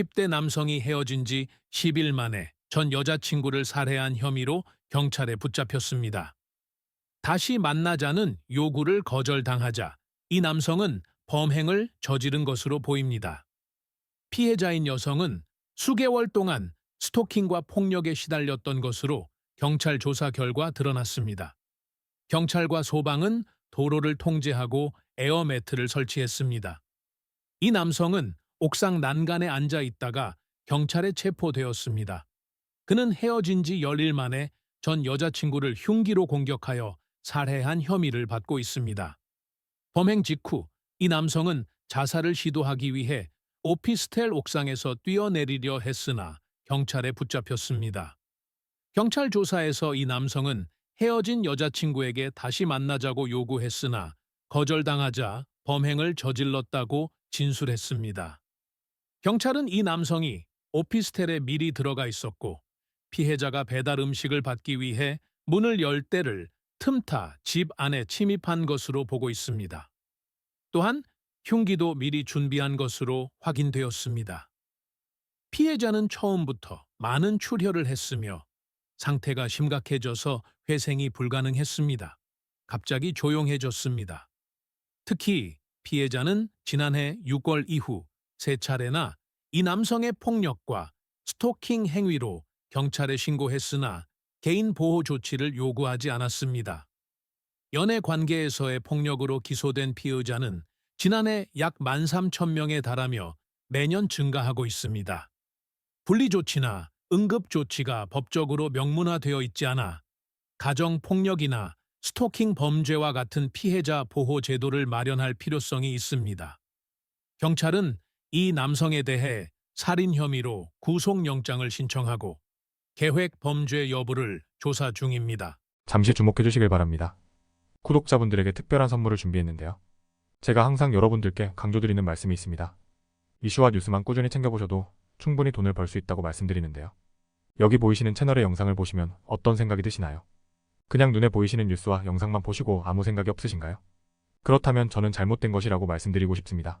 10대 남성이 헤어진 지 10일 만에 전 여자친구를 살해한 혐의로 경찰에 붙잡혔습니다. 다시 만나자는 요구를 거절당하자 이 남성은 범행을 저지른 것으로 보입니다. 피해자인 여성은 수개월 동안 스토킹과 폭력에 시달렸던 것으로 경찰 조사 결과 드러났습니다. 경찰과 소방은 도로를 통제하고 에어매트를 설치했습니다. 이 남성은 옥상 난간에 앉아 있다가 경찰에 체포되었습니다. 그는 헤어진 지 열일 만에 전 여자친구를 흉기로 공격하여 살해한 혐의를 받고 있습니다. 범행 직후 이 남성은 자살을 시도하기 위해 오피스텔 옥상에서 뛰어내리려 했으나 경찰에 붙잡혔습니다. 경찰 조사에서 이 남성은 헤어진 여자친구에게 다시 만나자고 요구했으나 거절당하자 범행을 저질렀다고 진술했습니다. 경찰은 이 남성이 오피스텔에 미리 들어가 있었고 피해자가 배달 음식을 받기 위해 문을 열 때를 틈타 집 안에 침입한 것으로 보고 있습니다. 또한 흉기도 미리 준비한 것으로 확인되었습니다. 피해자는 처음부터 많은 출혈을 했으며 상태가 심각해져서 회생이 불가능했습니다. 갑자기 조용해졌습니다. 특히 피해자는 지난해 6월 이후 세 차례나 이 남성의 폭력과 스토킹 행위로 경찰에 신고했으나 개인 보호 조치를 요구하지 않았습니다. 연애 관계에서의 폭력으로 기소된 피의자는 지난해 약 13,000명에 달하며 매년 증가하고 있습니다. 분리조치나 응급조치가 법적으로 명문화되어 있지 않아 가정폭력이나 스토킹 범죄와 같은 피해자 보호 제도를 마련할 필요성이 있습니다. 경찰은 이 남성에 대해 살인 혐의로 구속영장을 신청하고 계획 범죄 여부를 조사 중입니다. 잠시 주목해 주시길 바랍니다. 구독자분들에게 특별한 선물을 준비했는데요. 제가 항상 여러분들께 강조드리는 말씀이 있습니다. 이슈와 뉴스만 꾸준히 챙겨보셔도 충분히 돈을 벌 수 있다고 말씀드리는데요. 여기 보이시는 채널의 영상을 보시면 어떤 생각이 드시나요? 그냥 눈에 보이시는 뉴스와 영상만 보시고 아무 생각이 없으신가요? 그렇다면 저는 잘못된 것이라고 말씀드리고 싶습니다.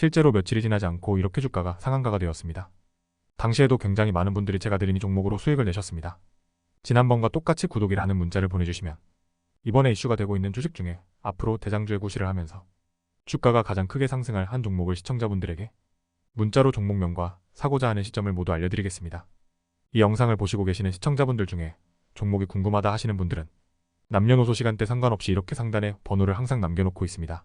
실제로 며칠이 지나지 않고 이렇게 주가가 상한가가 되었습니다. 당시에도 굉장히 많은 분들이 제가 드린 이 종목으로 수익을 내셨습니다. 지난번과 똑같이 구독이라는 문자를 보내주시면 이번에 이슈가 되고 있는 주식 중에 앞으로 대장주의 구실을 하면서 주가가 가장 크게 상승할 한 종목을 시청자분들에게 문자로 종목명과 사고자 하는 시점을 모두 알려드리겠습니다. 이 영상을 보시고 계시는 시청자분들 중에 종목이 궁금하다 하시는 분들은 남녀노소 시간대 상관없이 이렇게 상단에 번호를 항상 남겨놓고 있습니다.